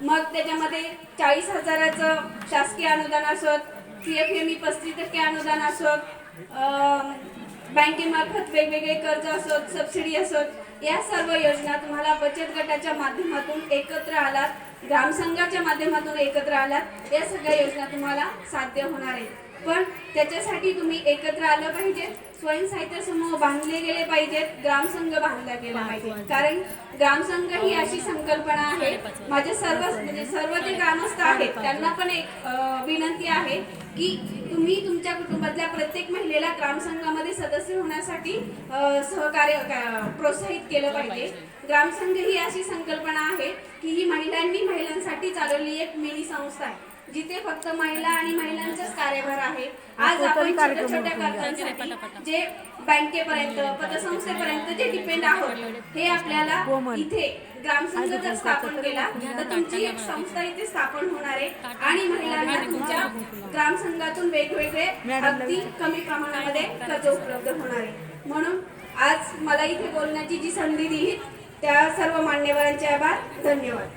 मग त्याच्यामध्ये चाळीस हजाराचं शासकीय अनुदान असोत सी एफ एम ई पस्तीस टक्के अनुदान असोत बँकेमार्फत वेगवेगळे कर्ज असोत सबसिडी असोत. या सर्व योजना तुम्हाला बचत गटाच्या माध्यमातून एकत्र आलात ग्रामसंघाच्या माध्यमातून एकत्र आलात या सगळ्या योजना तुम्हाला साध्य होणार आहेत. पण त्याच्यासाठी तुम्ही एकत्र आलं पाहिजे स्वयंसाहित्य समूह बांधले गेले पाहिजेत ग्रामसंघ बांधला गेला पाहिजे. कारण ग्रामसंघ ही अशी संकल्पना आहे माझे सर्व म्हणजे सर्व जे ग्रामस्थ आहेत त्यांना पण एक विनंती आहे की तुम्ही तुमच्या कुटुंबातल्या प्रत्येक महिलेला ग्रामसंघामध्ये सदस्य होण्यासाठी सहकार्य प्रोत्साहित केलं पाहिजे. ग्रामसंघ ही अशी संकल्पना आहे की ही महिलांनी महिलांसाठी चालवलेली एक मिनी संस्था आहे जिथे फक्त महिला आणि महिलांचाच कार्यभार आहे. आज आपण छोट्या छोट्या कर्जांसाठी जे बँकेपर्यंत पतसंस्थेपर्यंत जे डिपेंड आहोत हे आपल्याला इथे ग्रामसंघ जर स्थापन केला तर तुमची एक संस्था इथे स्थापन होणार आहे. आणि महिलांना तुमच्या ग्रामसंघातून वेगवेगळे अगदी कमी प्रमाणामध्ये कर्ज उपलब्ध होणार आहे. म्हणून आज मला इथे बोलण्याची जी संधी दिली त्या सर्व मान्यवरांचे आभार. धन्यवाद.